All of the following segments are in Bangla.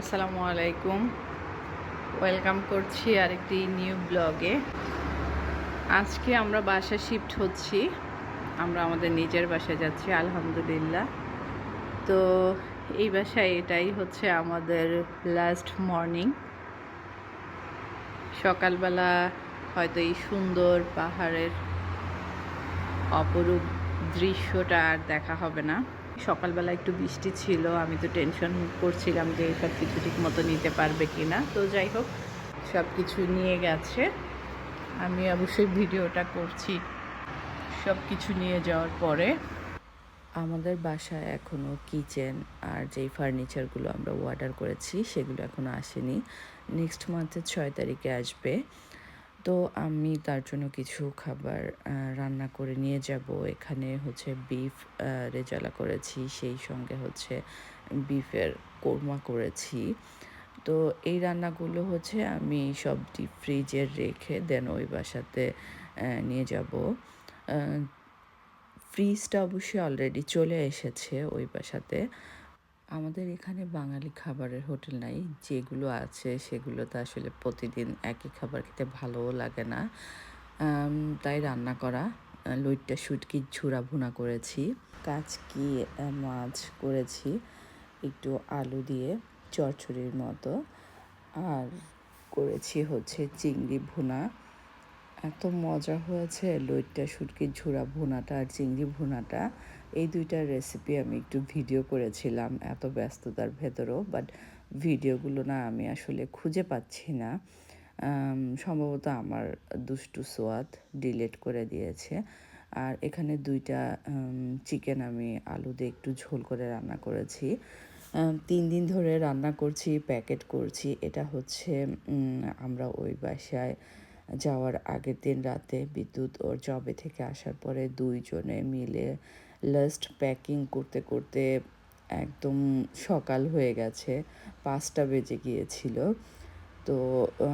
আসসালামু আলাইকুম। ওয়েলকাম করছি আরেকটি নিউ ব্লগে আজকে আমরা বাসা শিফট হচ্ছি। আমরা আমাদের নিজের বাসায় যাচ্ছি, আলহামদুলিল্লাহ। তো এই বাসায় এটাই হচ্ছে আমাদের লাস্ট মর্নিং সকালবেলা হয়তো এই সুন্দর পাহাড়ের অপরূপ দৃশ্যটা আর দেখা হবে না। সকালবেলা একটু বৃষ্টি ছিল, আমি তো টেনশন করছিলাম যে সব কিছু ঠিক মতো নিতে পারবে কি না তো যাই হোক সব কিছু নিয়ে গেছে। আমি অবশ্যই ভিডিওটা করছি সব কিছু নিয়ে যাওয়ার পরে। আমাদের বাসায় এখনও কিচেন আর যেই ফার্নিচারগুলো আমরা অর্ডার করেছি, সেগুলো এখনও আসেনি। নেক্সট মান্থের ছয় তারিখে আসবে। তো আমি তার জন্য কিছু খাবার রান্না করে নিয়ে যাব। এখানে হচ্ছে বিফ রেজালা করেছি, সেই সঙ্গে হচ্ছে বিফের কোরমা করেছি। তো এই রান্নাগুলো হচ্ছে আমি সব ডিপ ফ্রিজে রেখে দেন ওই বাসাতে নিয়ে যাব। ফ্রিজটা অবশ্যই অলরেডি চলে এসেছে ওই বাসাতে। আমাদের এখানে বাঙালি খাবারের হোটেল নাই। যেগুলো আছে সেগুলোতে আসলে প্রতিদিন একই খাবার খেতে ভালোও লাগে না। তাই রান্না করা লইট্টা, শুটকি ঝুরা ভুনা করেছি। কাচকি মাছ করেছি, একটু আলু দিয়ে চচ্চড়ির মতো। আর করেছি হচ্ছে চিংড়ি ভুনা। এত মজা হয়েছে, লইট্টা শুটকির ঝুরা ভুনাটা আর চিংড়ি ভুনাটা। এই দুইটার রেসিপি আমি একটু ভিডিও করেছিলাম, এত ব্যস্ততার ভেতরেও বাট ভিডিওগুলো না আমি আসলে খুঁজে পাচ্ছি না। সম্ভবত আমার দুষ্টু সোয়াদ ডিলিট করে দিয়েছে। আর এখানে দুইটা চিকেন আমি আলু দিয়ে একটু ঝোল করে রান্না করেছি। তিন দিন ধরে রান্না করছি প্যাকেট করছি। এটা হচ্ছে আমরা ওই বাসায় যাওয়ার আগের দিন রাতে বিদ্যুৎ ওর জবে থেকে আসার পরে দুইজনে মিলে লাস্ট প্যাকিং করতে করতে একদম সকাল হয়ে গেছে। পাঁচটা বেজে গিয়েছিল। তো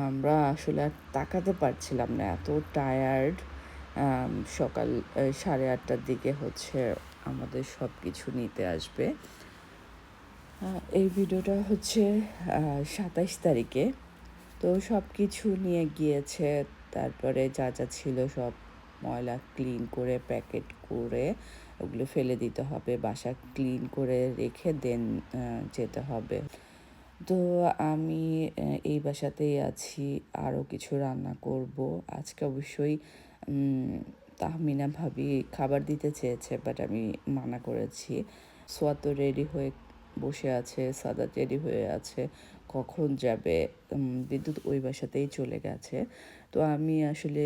আমরা আসলে আর তাকাতে পারছিলাম না, এত টায়ার্ড সকাল সাড়ে আটটার দিকে হচ্ছে আমাদের সব কিছু নিতে আসবে। এই ভিডিওটা হচ্ছে সাতাইশ তারিখে। তো সব কিছু নিয়ে গিয়েছে। তারপরে যা যা ছিল সব ময়লা ক্লিন করে প্যাকেট করে ওগুলো ফেলে দিতে হবে, বাসা ক্লিন করে রেখে দেন যেতে হবে। তো আমি এই বাসাতেই আছি আরও কিছু রান্না করব। আজকে অবশ্যই তাহমিনা ভাবি খাবার দিতে চেয়েছে বাট আমি মানা করেছি। সোয়া তো রেডি হয়ে বসে আছে সাদা রেডি হয়ে আছে। কখন যাবে? বিদ্যুৎ ওই বাসাতেই চলে গেছে। তো আমি আসলে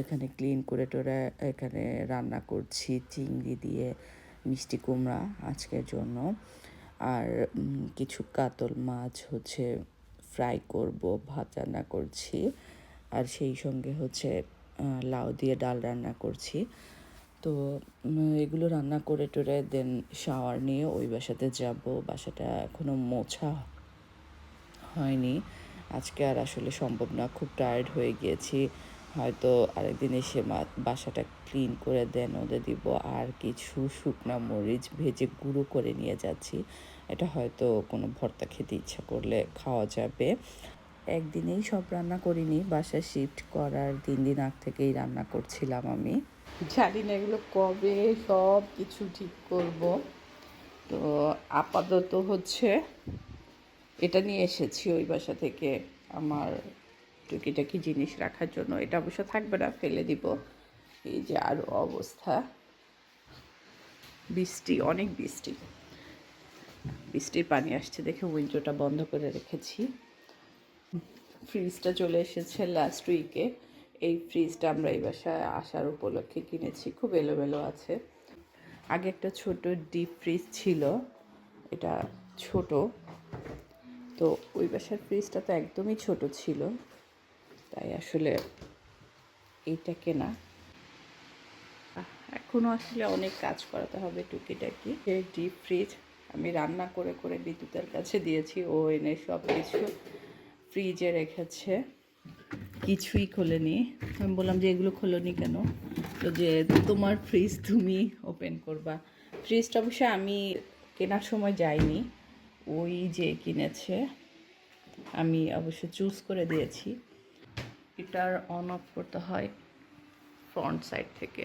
এখানে ক্লিন করে টোরা এখানে রান্না করছি, চিংড়ি দিয়ে মিষ্টি কুমড়া আজকের জন্য। আর কিছু কাতল মাছ হচ্ছে ফ্রাই করব, ভাত রান্না করছি। আর সেই সঙ্গে হচ্ছে লাউ দিয়ে ডাল রান্না করছি। তো এগুলো রান্না করে টোরে দেন শাওয়ার নিয়ে ওই বাসাতে যাব। বাসাটা এখনও মোছা হয়নি। আজকে আর আসলে সম্ভব না, খুব টায়ার্ড হয়ে গিয়েছি। হয়তো আরেকদিন এসে বাসাটা ক্লিন করে দেন, ওদের দিব। আর কিছু শুকনা মরিচ ভেজে গুঁড়ো করে নিয়ে যাচ্ছি। এটা হয়তো কোনো ভর্তা খেতে ইচ্ছা করলে খাওয়া যাবে। একদিনেই সব রান্না করিনি। বাসা শিফট করার তিন দিন আগ থেকেই রান্না করছিলাম আমি। জানি না এগুলো কবে সব কিছু ঠিক করব। তো আপাতত হচ্ছে এটা নিয়ে এসেছি ওই বাসা থেকে আমার টুকিটাকি জিনিস রাখার জন্য। এটা অবশ্য থাকবে না, ফেলে দিব। এই যে আরও অবস্থা। বৃষ্টি, অনেক বৃষ্টি। বৃষ্টির পানি আসছে দেখে উইন্ডোটা বন্ধ করে রেখেছি। ফ্রিজটা চলে এসেছে লাস্ট উইকে এই ফ্রিজটা আমরা এই বাসায় আসার উপলক্ষে কিনেছি। খুব এলোমেলো আছে। আগে একটা ছোট ডিপ ফ্রিজ ছিল। এটা ছোট। তো ওই বাসার ফ্রিজটা তো একদমই ছোট ছিল। তাই আসলে এইটা কেনা এখনও আসলে অনেক কাজ করাতে হবে টুকিটাকি। এই ডিপ ফ্রিজ আমি রান্না করে করে বিদ্যুতের কাছে দিয়েছি। ও এনে সব কিছু ফ্রিজে রেখেছে। কিছুই খোলেনি। আমি বললাম যে এগুলো খোলোনি কেন? তো যে তোমার ফ্রিজ তুমি ওপেন করবা। ফ্রিজটা অবশ্য আমি কেনার সময় যাইনি। ওই যে কিনেছে, আমি অবশ্য চুজ করে দিয়েছি। এটার অন অফ করতে হয় ফ্রন্ট সাইড থেকে।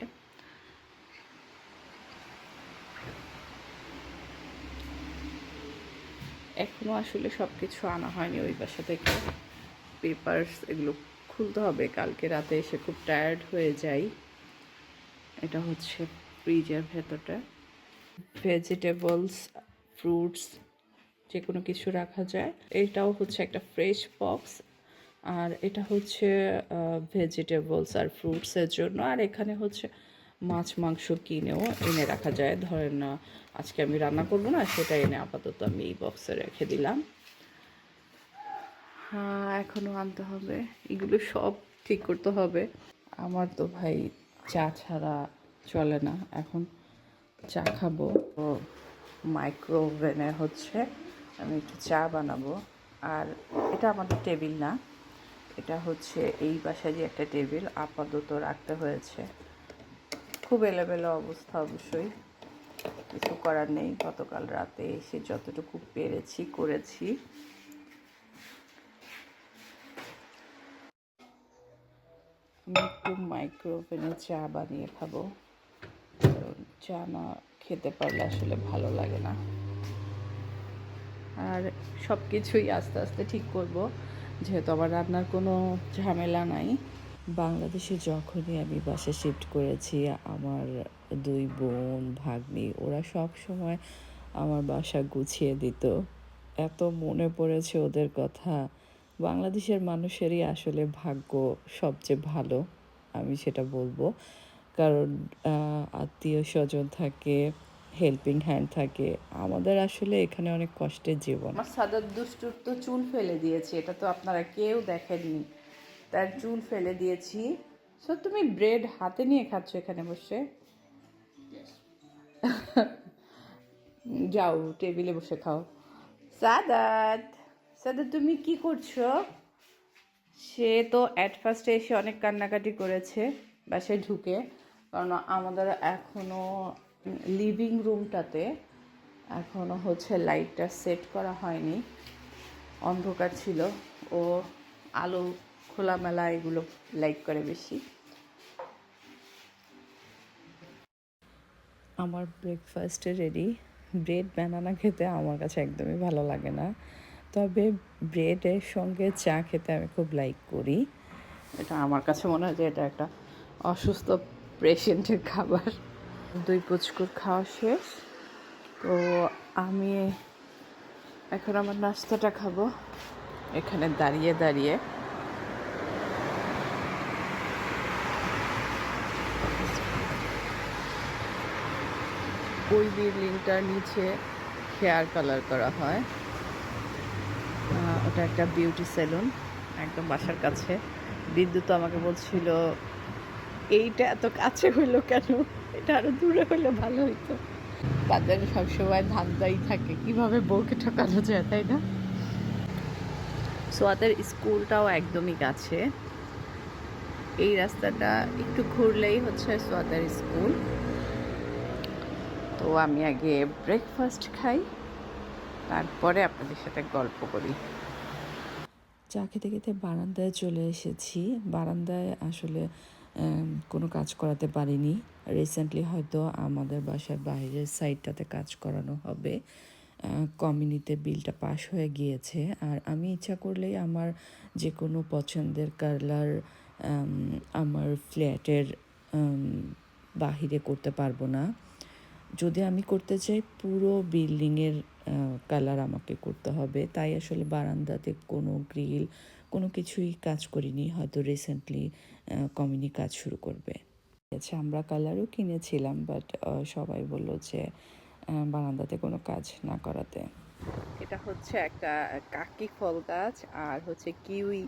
এখনও আসলে সব কিছু আনা হয়নি ওই বাসা থেকে। পেপারস এগুলো খুলতে হবে, কালকে রাতে এসে খুব টায়ার্ড হয়ে যাই। এটা হচ্ছে ফ্রিজের ভেতরটা। ভেজিটেবলস ফ্রুটস যে কোনো কিছু রাখা যায়। এটাও হচ্ছে একটা ফ্রেশ বক্স আর এটা হচ্ছে ভেজিটেবলস আর ফ্রুটসের জন্য। আর এখানে হচ্ছে মাছ মাংস কিনেও এনে রাখা যায়। ধরেন আজকে আমি রান্না করব না সেটা এনে আপাতত আমি এই বক্সে রেখে দিলাম। হ্যাঁ এখনও আনতে হবে। এগুলো সব ঠিক করতে হবে। আমার তো ভাই চা ছাড়া চলে না। এখন চা খাব। মাইক্রোওভেনে হচ্ছে আমি একটু চা বানাবো। আর এটা আমাদের টেবিল না। এটা হচ্ছে এই বাসায় যে একটা টেবিল, আপাতত রাখতে হয়েছে। খুব এলোমেলো অবস্থা অবশ্যই। কিছু করার নেই। গতকাল রাতে এসে যতটুকু পেরেছি, করেছি। আমি একটু মাইক্রোওভেনে চা বানিয়ে খাব। চা না খেতে পারলে আসলে ভালো লাগে না। আর সব কিছুই আস্তে আস্তে ঠিক করব। যেহেতু আমার রান্নার কোনো ঝামেলা নাই। বাংলাদেশে যখনই আমি বাসা শিফট করেছি, আমার দুই বোন, ভাগ্নি, ওরা সব সময় আমার বাসা গুছিয়ে দিত। এত মনে পড়েছে ওদের কথা। বাংলাদেশের মানুষেরই আসলে ভাগ্য সবচেয়ে ভালো, আমি সেটা বলব। কারণ আত্মীয় স্বজন থাকে হেল্পিং হ্যান্ড থাকে। আমাদের আসলে এখানে অনেক কষ্টের জীবন। আমার সাদার দুষ্টুর তো চুল ফেলে দিয়েছি, এটা তো আপনারা কেউ দেখেননি। তার চুল ফেলে দিয়েছি। সো তুমি ব্রেড হাতে নিয়ে খাচ্ছ এখানে বসে? যাও, টেবিলে বসে খাও। সাদাত সাদাত, তুমি কি করছ? সে তো অ্যাট ফার্স্টে এসে অনেক কান্নাকাটি করেছে, বাসায় ঢুকে। কারণ আমাদের এখনও লিভিং রুমটাতে এখনও হচ্ছে লাইটটা সেট করা হয়নি। অন্ধকার ছিল। ও আলো খোলামেলা এগুলো লাইক করে বেশি। আমার ব্রেকফাস্টে রেডি ব্রেড বানানা খেতে আমার কাছে একদমই ভালো লাগে না। তবে ব্রেডের সঙ্গে চা খেতে আমি খুব লাইক করি। এটা আমার কাছে মনে হয় যে এটা একটা অসুস্থ পেশেন্টের খাবার। দুই পুচকুর খাওয়া শেষ। তো আমি এখন আমার নাস্তাটা খাব। এখানে দাঁড়িয়ে দাঁড়িয়ে। ওই বিল্ডিংটার নিচে হেয়ার কালার করা হয়। ওটা একটা বিউটি সেলুন, একদম বাসার কাছে। বিদ্যুৎ আমাকে বলছিল, এইটা এত কাছে হইল কেন? এটা আরও দূরে হলে ভালো হইতো। তাদের সবসময় ধান্দাই থাকে। কীভাবে বউকে ঠকানো যায় তাই না? সোয়াদের স্কুলটাও একদমই কাছে। এই রাস্তাটা একটু ঘুরলেই হচ্ছে সোয়াদের স্কুল। তো আমি আগে ব্রেকফাস্ট খাই তারপরে আপনাদের সাথে গল্প করি। চা খেতে খেতে বারান্দায় চলে এসেছি। বারান্দায় আসলে কোনো কাজ করাতে পারিনি। রিসেন্টলি হয়তো আমাদের বাসার বাইরের সাইডটাতে কাজ করানো হবে। কমিউনিতে বিলটা পাশ হয়ে গিয়েছে। আর আমি ইচ্ছা করলেই আমার যে কোনো পছন্দের কালার আমার ফ্ল্যাটের বাহিরে করতে পারব না। যদি আমি করতে চাই, পুরো বিল্ডিংয়ের কালার আমাকে করতে হবে। তাই আসলে বারান্দাতে কোনো গ্রিল কোনো কিছুই কাজ করিনি। হয়তো রিসেন্টলি কমিউনি কাজ শুরু করবে। আচ্ছা আমরা কালারও কিনেছিলাম বাট সবাই বলল যে বারান্দাতে কোনো কাজ না করাতে। এটা হচ্ছে একটা কাকি ফল গাছ, আর হচ্ছে কিউই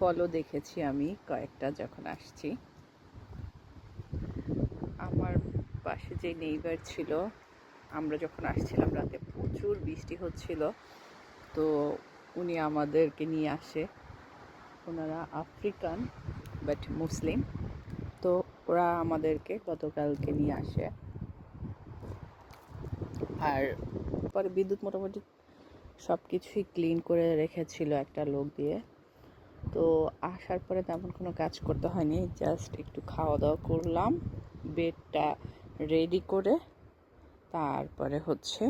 ফলও দেখেছি আমি কয়েকটা যখন আসছি। আমার পাশে যে নেইবার ছিল, আমরা যখন আসছিলাম রাতে প্রচুর বৃষ্টি হচ্ছিল, তো উনি আমাদেরকে নিয়ে আসে। ওনারা আফ্রিকান বাট মুসলিম। তো ওরা আমাদেরকে গতকালকে নিয়ে আসে। আর পরে বিদ্যুৎ মোটামুটি সব কিছুই ক্লিন করে রেখেছিল একটা লোক দিয়ে। তো আসার পরে তেমন কোনো কাজ করতে হয়নি, জাস্ট একটু খাওয়া দাওয়া করলাম, বেডটা রেডি করে তারপরে হচ্ছে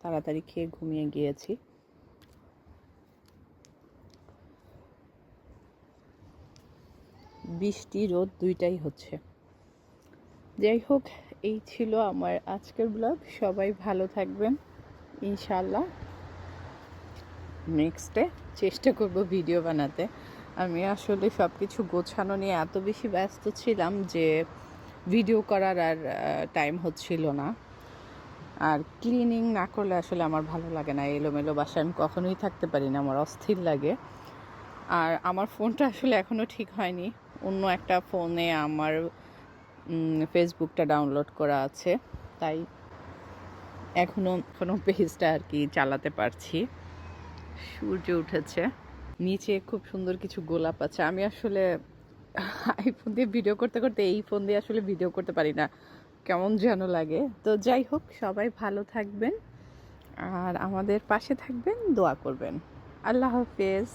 তাড়াতাড়ি খেয়ে ঘুমিয়ে গিয়েছি। বৃষ্টি, রোদ দুইটাই হচ্ছে। যাই হোক, এই ছিল আমার আজকের ব্লগ সবাই ভালো থাকবেন। ইনশাল্লাহ নেক্সটে চেষ্টা করব ভিডিও বানাতে। আমি আসলে সব কিছু গোছানো নিয়ে এত বেশি ব্যস্ত ছিলাম যে ভিডিও করার আর টাইম হচ্ছিল না। আর ক্লিনিং না করলে আসলে আমার ভালো লাগে না। এলোমেলো বাসায় আমি কখনোই থাকতে পারি না। আমার অস্থির লাগে। আর আমার ফোনটা আসলে এখনও ঠিক হয়নি। অন্য একটা ফোনে আমার ফেসবুকটা ডাউনলোড করা আছে। তাই এখনও কোনো পেজটা আর কি চালাতে পারছি। সূর্য উঠেছে। নিচে খুব সুন্দর কিছু গোলাপ আছে। আমি আসলে আইফোন দিয়ে ভিডিও করতে করতে এই ফোন দিয়ে আসলে ভিডিও করতে পারি না। কেমন যেন লাগে। তো যাই হোক, সবাই ভালো থাকবেন। আর আমাদের পাশে থাকবেন, দোয়া করবেন। আল্লাহ হাফেজ।